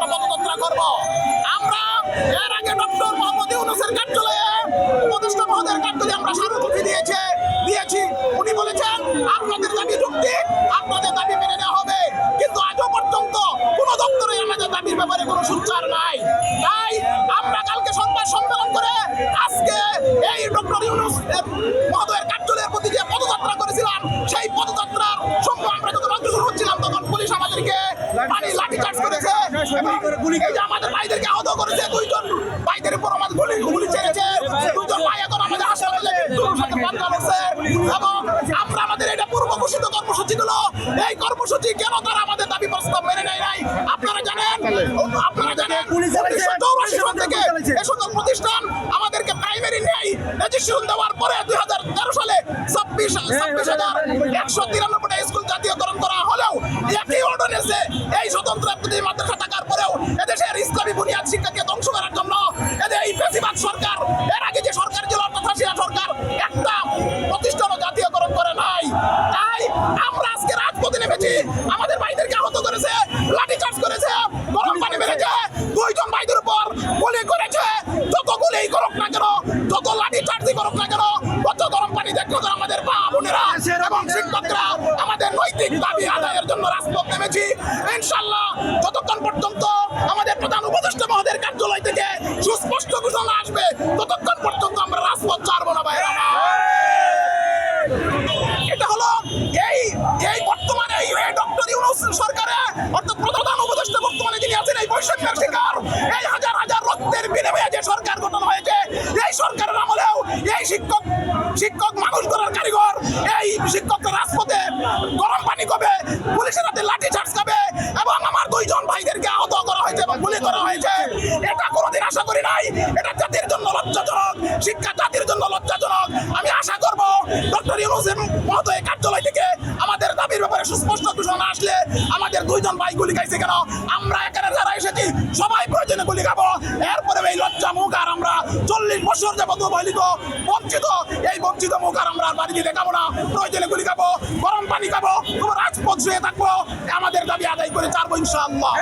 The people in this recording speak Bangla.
আমরা পদযাত্রা করব আমরা এর আগে ডক্টর মোহাম্মদ ইউনুসের কার্যালয়ে ব্যাপারে কোনো সুচার নাই। তাই আমরা কালকে সংবাদ সম্মেলন করে আজকে এই ডক্টর ইউনুস মহোদয়ের কার্যালয়ের প্রতি যে পদযাত্রা করেছিলাম, সেই পদযাত্রার সঙ্গে আমরা যখন অগ্রসর হচ্ছিলাম, তখন পুলিশ আমাদেরকে পানি লাঠি চার্জ করেছে আমাদের ভাইদেরকে আহত করেছে, দুইজন ভাইদের উপর আমাদের গুলি গুলি চেড়েছে দুইজন ভাই এখন আমাদের হাসপাতালে সাথে পাঞ্জা লড়ছে এবং আমরা আমাদের এটা পূর্ব ঘোষিত কর্মসূচি গুলো এই কর্মসূচি কেন তারা আমাদের দাবি প্রস্তাব মেনে নেয় নাই? আপনারা জানেন আপনারা জানেন উনিশশো চৌরাশি সাল থেকে এই সকল প্রতিষ্ঠান আমাদেরকে প্রাইমারি নেই। রেজিস্ট্রেশন দেওয়ার পরে দুই হাজার তেরো সালে ছাব্বিশ ছাব্বিশ হাজার একশো তিরানব্বইটা স্কুল জাতীয়করণ করা হলেও একই অর্ডনেন্সে এই স্বতন্ত্র মাদ্রাসা থাকার পরেও এদেশের ইসলামী বুনিয়াদ শিক্ষাকে ধ্বংস করার জন্য এদের এই বেশিরভাগ সরকার এর আগে যে সরকার এবং শিক্ষকরা আমাদের নৈতিক দাবি আদায়ের জন্য রাজপথ নেমেছি। ইনশাল্লাহ যতক্ষণ পর্যন্ত আমাদের প্রধান উপদেষ্টা মহোদয়ের কার্যালয় থেকে সুস্পষ্ট ঘোষণা আসবে, ততক্ষণ পর্যন্ত আমরা রাজপথ ছাড়বো না বাইরে এটা হলো এই এই বর্তমানে এই ডক্টর ইউনুস সরকারে অর্থাৎ প্রধান উপদেষ্টা বর্তমানে যিনি আছেন, এই বৈষম্যের শিকার, এই হাজার শিক্ষক শিক্ষক মানুষ করার কারিগর। এই শিক্ষকরা রাজপথে গরম পানি কবে পুলিশের হাতে লাঠি চার্জ খাবে এবং আমার দুইজন ভাইদেরকে আহত করা হয়েছে এবং গুলি করা হয়েছে। এটা কোনোদিন আশা করি নাই। এটা জাতির জন্য লজ্জাজনক, শিক্ষা জাতির জন্য লজ্জাজনক। আমি আশা করব ডক্টর ইউনুসের মহোদয় কার্যালয় থেকে আমাদের দাবির ব্যাপারে সুস্পষ্ট ঘোষণা আসলে আমাদের দুইজন ভাই গুলি খাইছে কেন? আমরা এখানে যারা এসেছি, সবাই প্রয়োজনে গুলি খাব। এরপরে চল্লিশ বছর যাবত অবহেলিত বঞ্চিত, এই বঞ্চিত মুখ আর আমরা বাড়িতে দেখাবো না। প্রয়োজনে গুলি খাব, গরম পানি খাব তোমার রাজপথ শুয়ে থাকব। আমাদের দাবি আদায় করে চারবো ইনশাআল্লাহ।